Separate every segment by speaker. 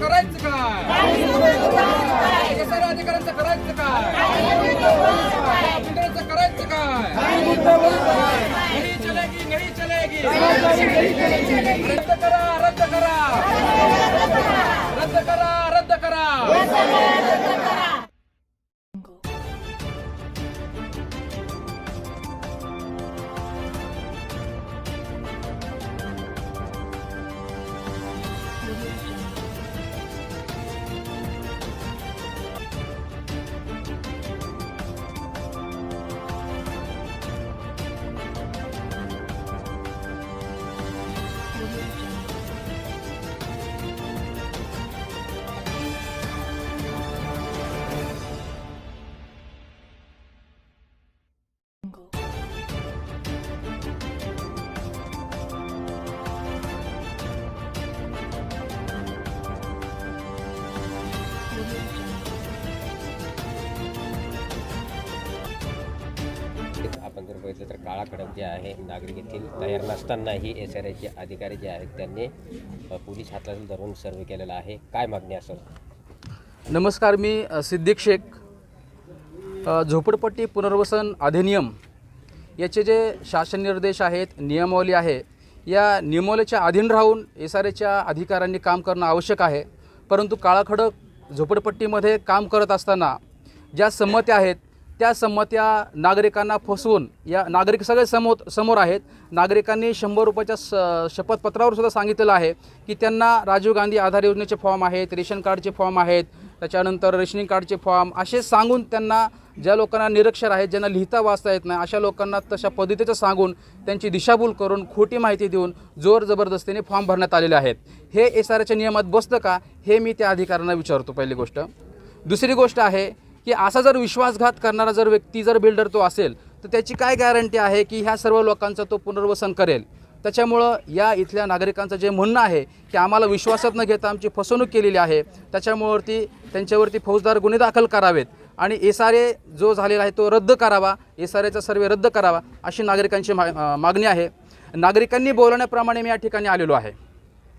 Speaker 1: करायचं काय? एसआर अधिकाऱ्यांचं करायचं काय? बिल्डरचं करायचं काय? नाही चलेगी नाही चलेगी. रद्द करा रद्द करा. रद्द करा रद्द करा.
Speaker 2: बघितलं तर काळा खडक जे आहे नागरिक येथील तयार नसतानाही एस आर आयचे अधिकारी जे आहेत त्यांनी पोलीस हाताला धरून सर्वे केलेला आहे. काय मागणी असेल?
Speaker 3: नमस्कार मी अ, सिद्दीक शेख. झोपडपट्टी पुनर्वसन अधिनियम याचे जे शासन निर्देश आहेत नियमावली आहे या नियमावलीच्या अधीन राहून एस आर एच्या अधिकाऱ्यांनी काम करणं आवश्यक आहे. परंतु काळाखडक झोपडपट्टीमध्ये काम करत असताना ज्या संमत्या आहेत त्या संमत्या नागरिकांना फसवून या नागरिक सगळे समोर समोर आहेत. नागरिकांनी शंभर रुपयाच्या स शपथपत्रावर सुद्धा सांगितलेलं आहे की त्यांना राजीव गांधी आधार योजनेचे फॉर्म आहेत रेशन कार्डचे फॉर्म आहेत त्याच्यानंतर रेशनिंग कार्डचे फॉर्म असे सांगून त्यांना ज्या लोकांना निरक्षर आहेत ज्यांना लिहिता वाचता येत नाही अशा लोकांना तशा पद्धतीचं सांगून त्यांची दिशाभूल करून खोटी माहिती देऊन जोर जबरदस्तीने फॉर्म भरण्यात आलेले आहेत. हे एस आर एच्या नियमात बसतं का? हे मी त्या अधिकाऱ्यांना विचारतो पहिली गोष्ट. दुसरी गोष्ट आहे की असा जर विश्वासघात करणारा जर व्यक्ती जर बिल्डर तो असेल तर त्याची काय गॅरंटी आहे की ह्या सर्व लोकांचं तो पुनर्वसन करेल? त्याच्यामुळं या इथल्या नागरिकांचं जे म्हणणं आहे की आम्हाला विश्वासात न घेता आमची फसवणूक केलेली आहे त्याच्यामुळेवरती त्यांच्यावरती फौजदार गुन्हे दाखल करावेत आणि एस आर ए जो झालेला आहे तो रद्द करावा एस आर एचा सर्वे रद्द करावा अशी नागरिकांची मा मागणी आहे. नागरिकांनी बोलवण्याप्रमाणे मी या ठिकाणी आलेलो आहे.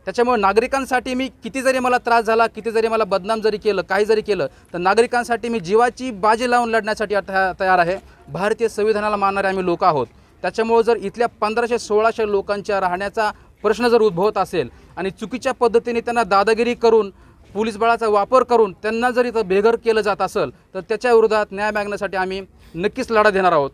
Speaker 3: त्याच्यामुळे नागरिकांसाठी मी किती जरी मला त्रास झाला किती जरी मला बदनाम जरी केलं काही जरी केलं तर नागरिकांसाठी मी जीवाची बाजी लावून लढण्यासाठी तयार आहे. भारतीय संविधानाला मानणारे आम्ही लोक आहोत. त्याच्यामुळं जर इथल्या पंधराशे सोळाशे लोकांच्या राहण्याचा प्रश्न जर उद्भवत असेल आणि चुकीच्या पद्धतीने त्यांना दादागिरी करून पोलीस बळाचा वापर करून त्यांना जर इथं बेघर केलं जात असेल तर त्याच्या विरोधात न्याय मागण्यासाठी आम्ही नक्कीच लढा देणार आहोत.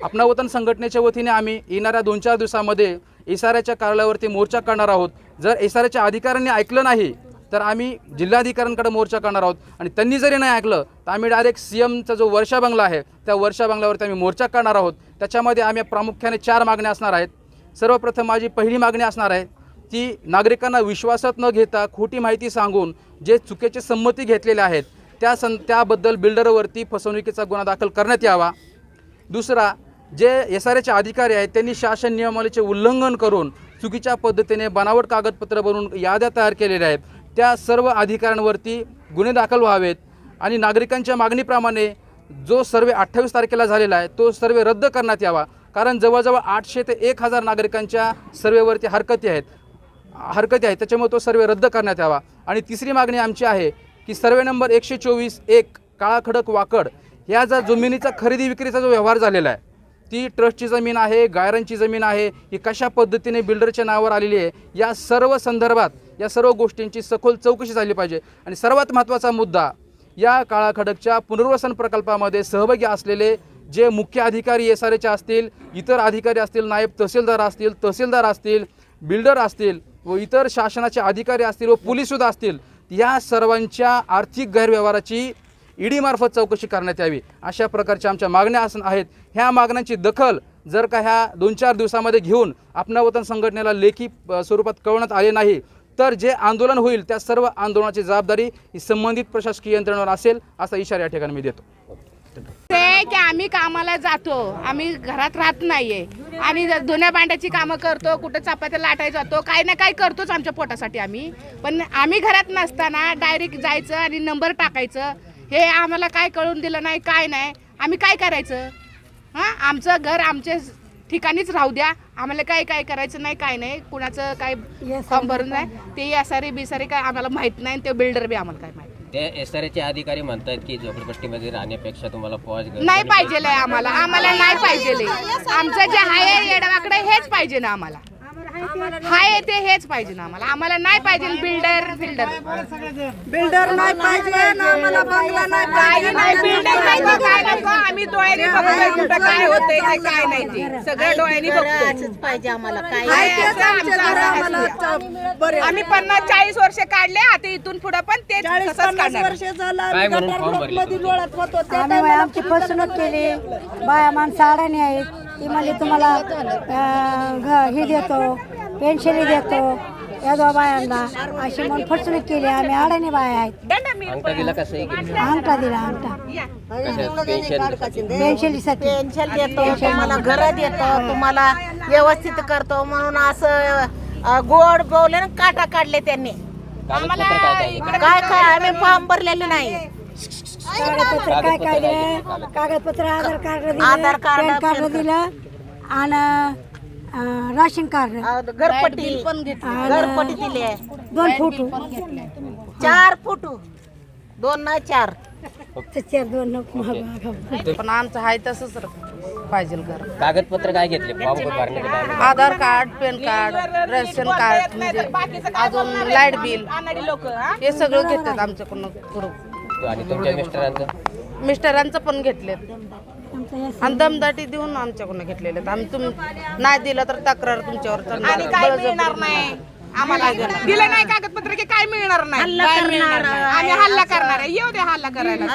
Speaker 3: आपणा वतन संघटनेच्या वतीने आम्ही येणाऱ्या दोन चार दिवसामध्ये एस आर कार्यालयावरती मोर्चा करणार आहोत. जर एस आर अधिकाऱ्यांनी ऐकलं नाही तर आम्ही जिल्हाधिकाऱ्यांकडे मोर्चा करणार आहोत. आणि त्यांनी जरी नाही ऐकलं तर आम्ही डायरेक्ट सी एमचा जो वर्षा बंगला आहे त्या वर्षा बंगल्यावरती आम्ही मोर्चा करणार आहोत. त्याच्यामध्ये आम्ही प्रामुख्याने चार मागण्या असणार आहेत. सर्वप्रथम माझी पहिली मागणी असणार आहे ती नागरिकांना विश्वासात न घेता खोटी माहिती सांगून जे चुकीचे संमती घेतलेल्या आहेत त्या सं त्याबद्दल बिल्डरवरती फसवणुकीचा गुन्हा दाखल करण्यात यावा. दुसरा जे एस आर एचे अधिकारी आहेत त्यांनी शासन नियमावलीचे उल्लंघन करून चुकीच्या पद्धतीने बनावट कागदपत्र बनवून याद्या तयार केलेल्या आहेत. त्या सर्व अधिकाऱ्यांवरती गुन्हे दाखल व्हावेत आणि नागरिकांच्या मागणीप्रमाणे जो सर्वे अठ्ठावीस तारखेला झालेला आहे तो सर्वे रद्द करण्यात यावा. कारण जवळजवळ आठशे ते एक हजार नागरिकांच्या सर्वेवरती हरकती आहेत. हरकती आहेत त्याच्यामुळे तो सर्वे रद्द करण्यात यावा. आणि तिसरी मागणी आमची आहे की सर्वे नंबर एकशे चोवीस एक काळाखडक वाकड ह्या जर जमिनीचा खरेदी विक्रीचा जो व्यवहार झालेला आहे ती ट्रस्टची जमीन आहे गायरांची जमीन आहे ही कशा पद्धतीने बिल्डरच्या नावावर आलेली आहे या सर्व संदर्भात या सर्व गोष्टींची सखोल चौकशी झाली पाहिजे. आणि सर्वात महत्त्वाचा मुद्दा या काळाखडकच्या पुनर्वसन प्रकल्पामध्ये सहभागी असलेले जे मुख्य अधिकारी एस आर एचे असतील इतर अधिकारी असतील नायब तहसीलदार असतील तहसीलदार असतील बिल्डर असतील व इतर शासनाचे अधिकारी असतील व पोलीससुद्धा असतील या सर्वांच्या आर्थिक गैरव्यवहाराची ईडीमार्फत चौकशी करण्यात यावी. अशा प्रकारच्या आमच्या मागण्या असं आहेत. ह्या मागण्यांची दखल जर का ह्या दोन चार दिवसामध्ये घेऊन आपणा वतन संघटनेला लेखी स्वरूपात कळवण्यात आले नाही तर जे आंदोलन होईल त्या सर्व आंदोलनाची जबाबदारी ही संबंधित प्रशासकीय यंत्रणेवर असेल असा इशारा या ठिकाणी मी देतो.
Speaker 4: ते की आम्ही कामाला जातो. आम्ही घरात राहत नाहीये. आणि जर धुण्या भांड्याची कामं करतो कुठं चपात्या लाटाय जातो काही ना काही करतोच आमच्या पोटासाठी आम्ही. पण आम्ही घरात नसताना डायरेक्ट जायचं आणि नंबर टाकायचं. हे आम्हाला काय कळून दिलं नाही काय नाही? आम्ही काय करायचं? हां? आमचं घर आमचे ठिकाणीच राहू द्या. आम्हाला काय काय करायचं नाही काय नाही? कुणाचं काय फॉर्म भरून नाही? ते असारे बिसारे काय आम्हाला माहीत नाही ते बिल्डर बी आम्हाला काय माहीत
Speaker 2: ते एस आर चे अधिकारी म्हणतात की झोपडपट्टीमध्ये राहण्यापेक्षा तुम्हाला पॉज
Speaker 4: नाही पाहिजे. आम्हाला. आम्हाला नाही पाहिजे आमचं जे आहे येडवाकडे हेच पाहिजे ना आम्हाला. हाय ते हेच पाहिजे ना आम्हाला. आम्हाला नाही पाहिजे बिल्डर बिल्डर.
Speaker 5: बिल्डर नाही पाहिजे ना आम्हाला बंगला नाही
Speaker 4: काही नाही बिल्डर नाही तर काय नको आम्ही डोळ्यांनी बघतोय कुठं काय होतंय ते काय नाही ते. सगळं डोळ्यांनी बघतोय.
Speaker 5: पाहिजे आम्हाला काय
Speaker 4: हाय
Speaker 5: तेच
Speaker 4: असं
Speaker 5: आमचे
Speaker 4: आमचं
Speaker 5: घर
Speaker 4: आहे.
Speaker 5: आम्हाला च- बरे
Speaker 4: आम्ही पन्नास चाळीस वर्ष काढले आता इथून पुढे पण ते
Speaker 5: चाळीस
Speaker 4: तसंच
Speaker 5: पन्नास
Speaker 4: काढणार.
Speaker 5: वर्ष झालं गटार लोळत होतो. त्या
Speaker 6: आम्ही आमची फसवणूक केली. बाया माणसं अडाणी आहेत. ती म्हणजे तुम्हाला घ- हे देतो पेन्शन देतो या बायांना अशी म्हणून फसवणूक केली आम्ही अडाणी बाया आहेत.
Speaker 2: अंगठा दिला कसं आहे की
Speaker 6: अंगठा दिला अंगठा.
Speaker 2: पेन्शन
Speaker 6: पेन्शनसाठी.
Speaker 5: पेन्शन देतो तुम्हाला घर देतो तुम्हाला व्यवस्थित करतो म्हणून असं अ, गोड बोलले काटा काढले त्यांनी.
Speaker 2: कागदपत्र काय काय?
Speaker 5: काय काय? आम्ही फॉर्म भरलेले नाही.
Speaker 6: कागदपत्र काय काय दिलं कागदपत्र आधार कार्ड दिलं
Speaker 5: आधार कार्ड,
Speaker 6: पॅन कार्ड दिलं आणि राशन कार्ड.
Speaker 5: घरपट्टी. घरपट्टी दिली आहे.
Speaker 6: दोन फोटो.
Speaker 5: चार फुटू. दोन ना चार.
Speaker 6: त्याच्यात दोन नको मागं.
Speaker 7: पण आमचं आहे तसंच पाहिजे घर.
Speaker 2: कागदपत्र काय घेतले? फॉर्म भरण्याच्या टायमाला
Speaker 7: Aadhaar card PAN card ration card म्हणजे अजून लाइट बिल.
Speaker 4: लोक
Speaker 7: हे? सगळं घेतात आमच्याकडून करून
Speaker 2: आणि तुमच्या मिस्टरांचं?
Speaker 7: मिस्टरांचं पण घेतलेत.
Speaker 6: आमचं हे
Speaker 7: आणि दमदाटी देऊन आमच्याकडून घेतलेले आहेत. आम्ही तुम नाही दिलं तर तक्रार तुमच्यावर करणार.
Speaker 4: आणि काय. मिळणार नाही? आम्हाला दिलं नाही. कागदपत्र की काय मिळणार नाही? आम्ही हल्ला करणार आहे. येऊ दे हल्ला करायला.